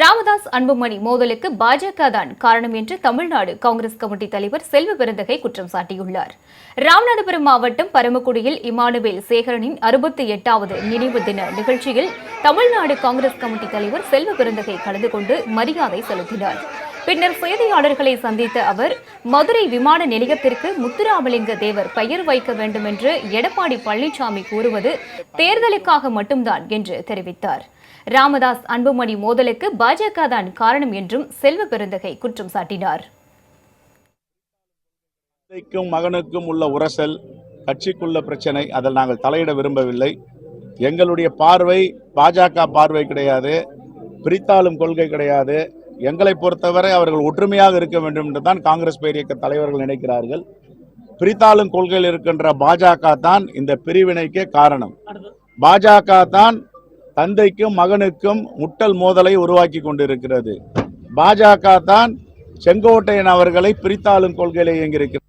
ராமதாஸ் அன்புமணி மோதலுக்கு பாஜக தான் காரணம் என்று தமிழ்நாடு காங்கிரஸ் கமிட்டி தலைவர் செல்வ பெருந்தகை குற்றம் சாட்டியுள்ளார். ராமநாதபுரம் மாவட்டம் பரமக்குடியில் இமானுவேல் சேகரனின் அறுபத்தி எட்டாவது நினைவு தின நிகழ்ச்சியில் தமிழ்நாடு காங்கிரஸ் கமிட்டி தலைவர் செல்வ பெருந்தகை கலந்து கொண்டு மரியாதை செலுத்தினார். பின்னர் செய்தியாளர்களை சந்தித்த அவர் மதுரை விமான நிலையத்திற்கு முத்துராமலிங்க தேவர் பெயர் வைக்க வேண்டும் என்று எடப்பாடி பழனிசாமி கூறுவது தேர்தலுக்காக மட்டும்தான் என்று தெரிவித்தார். ராமதாஸ் அன்புமணி மோதலுக்கு பாஜக தான் காரணம் என்றும் செல்வ பெருந்தகை குற்றம் சாட்டினார். மகனுக்கும் உள்ள உரசல் கட்சிக்குள்ள பிரச்சனை அதில் நாங்கள் தலையிட விரும்பவில்லை. எங்களுடைய பார்வை பாஜக பார்வை கிடையாது. பிரித்தாளும் கொள்கை கிடையாது. எங்களை பொறுத்தவரை அவர்கள் ஒற்றுமையாக இருக்க வேண்டும் என்று தான் காங்கிரஸ் பேரியக்க தலைவர்கள் நினைக்கிறார்கள். பிரித்தாளும் கொள்கையில் இருக்கின்ற பாஜக தான் இந்த பிரிவினைக்கே காரணம். பாஜக தான் தந்தைக்கும் மகனுக்கும் முட்டல் மோதலை உருவாக்கி கொண்டிருக்கிறது. பாஜக தான் செங்கோட்டையன் அவர்களை பிரித்தாளும் கொள்கையில் இயங்கியிருக்கிறது.